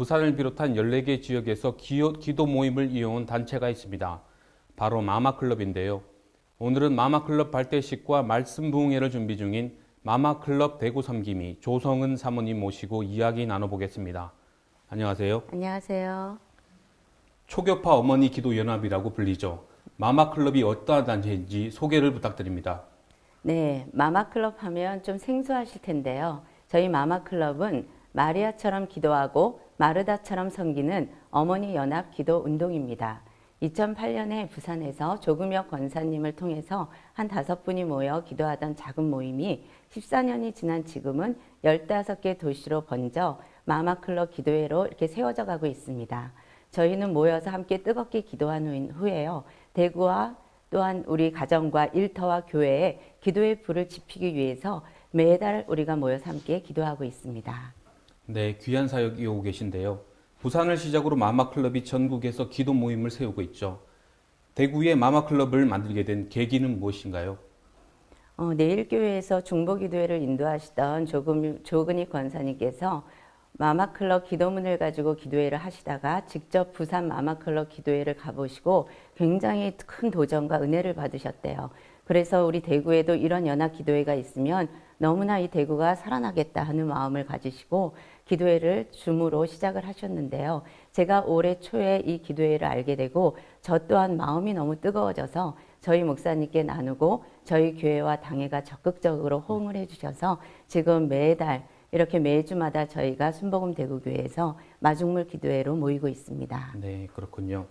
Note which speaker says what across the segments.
Speaker 1: 부산을 비롯한 14개 지역에서 기도 모임을 이용한 단체가 있습니다. 바로 마마클럽인데요. 오늘은 마마클럽 발대식과 말씀 부흥회를 준비 중인 마마클럽 대구 섬김이 조성은 사모님 모시고 이야기 나눠보겠습니다. 안녕하세요.
Speaker 2: 안녕하세요.
Speaker 1: 초교파 어머니 기도 연합이라고 불리죠. 마마클럽이 어떠한 단체인지 소개를 부탁드립니다.
Speaker 2: 네, 마마클럽 하면 좀 생소하실 텐데요. 저희 마마클럽은 마리아처럼 기도하고 마르다처럼 섬기는 어머니 연합 기도 운동입니다. 2008년에 부산에서 조금혁 권사님을 통해서 한 다섯 분이 모여 기도하던 작은 모임이 14년이 지난 지금은 15개 도시로 번져 마마클럽 기도회로 이렇게 세워져 가고 있습니다. 저희는 모여서 함께 뜨겁게 기도한 후- 후에요. 대구와 또한 우리 가정과 일터와 교회에 기도의 불을 지피기 위해서 매달 우리가 모여서 함께 기도하고 있습니다.
Speaker 1: 네, 귀한 사역 이어오고 계신데요. 부산을 시작으로 마마클럽이 전국에서 기도 모임을 세우고 있죠. 대구에 마마클럽을 만들게 된 계기는 무엇인가요?
Speaker 2: 어, 내일교회에서 중보기도회를 인도하시던 조금, 조근희 권사님께서 마마클럽 기도문을 가지고 기도회를 하시다가 직접 부산 마마클럽 기도회를 가보시고 굉장히 큰 도전과 은혜를 받으셨대요. 그래서 우리 대구에도 이런 연합 기도회가 있으면 너무나 이 대구가 살아나겠다 하는 마음을 가지시고 기도회를 줌으로 시작을 하셨는데요. 제가 올해 초에 이 기도회를 알게 되고 저 또한 마음이 너무 뜨거워져서 저희 목사님께 나누고 저희 교회와 당회가 적극적으로 호응을 해주셔서 지금 매달 이렇게 매주마다 저희가 순복음 대구교회에서 마중물 기도회로 모이고 있습니다.
Speaker 1: 네, 그렇군요.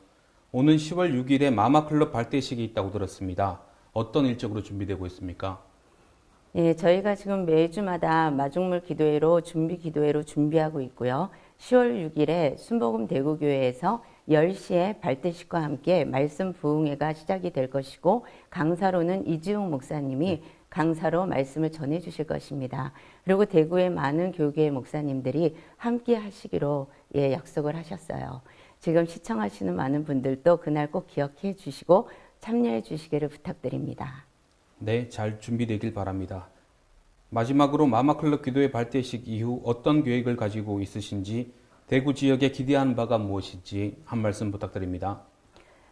Speaker 1: 오는 10월 6일에 마마클럽 발대식이 있다고 들었습니다. 어떤 일정으로 준비되고 있습니까?
Speaker 2: 예, 저희가 지금 매주마다 마중물 기도회로 준비 기도회로 준비하고 있고요. 10월 6일에 순복음 대구교회에서 10시에 발대식과 함께 말씀 부흥회가 시작이 될 것이고 강사로는 이지웅 목사님이 강사로 말씀을 전해 주실 것입니다. 그리고 대구의 많은 교계 목사님들이 함께 하시기로 예, 약속을 하셨어요. 지금 시청하시는 많은 분들도 그날 꼭 기억해 주시고 참여해 주시기를 부탁드립니다.
Speaker 1: 네, 잘 준비되길 바랍니다. 마지막으로 마마클럽 기도회 발대식 이후 어떤 계획을 가지고 있으신지 대구 지역에 기대하는 바가 무엇인지 한 말씀 부탁드립니다.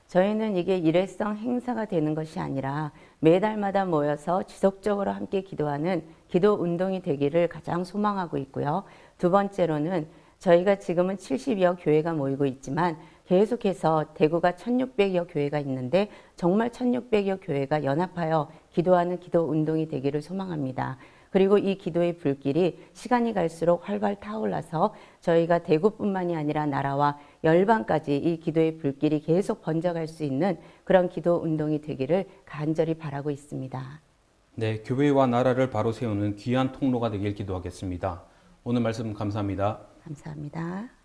Speaker 2: 저희는 이게 일회성 행사가 되는 것이 아니라 매달마다 모여서 지속적으로 함께 기도하는 기도 운동이 되기를 가장 소망하고 있고요. 두 번째로는 저희가 지금은 70여 교회가 모이고 있지만 계속해서 대구가 1600여 교회가 있는데 정말 1600여 교회가 연합하여 기도하는 기도 운동이 되기를 소망합니다. 그리고 이 기도의 불길이 시간이 갈수록 활발 타올라서 저희가 대구뿐만이 아니라 나라와 열방까지 이 기도의 불길이 계속 번져갈 수 있는 그런 기도 운동이 되기를 간절히 바라고 있습니다.
Speaker 1: 네, 교회와 나라를 바로 세우는 귀한 통로가 되길 기도하겠습니다. 오늘 말씀 감사합니다.
Speaker 2: 감사합니다.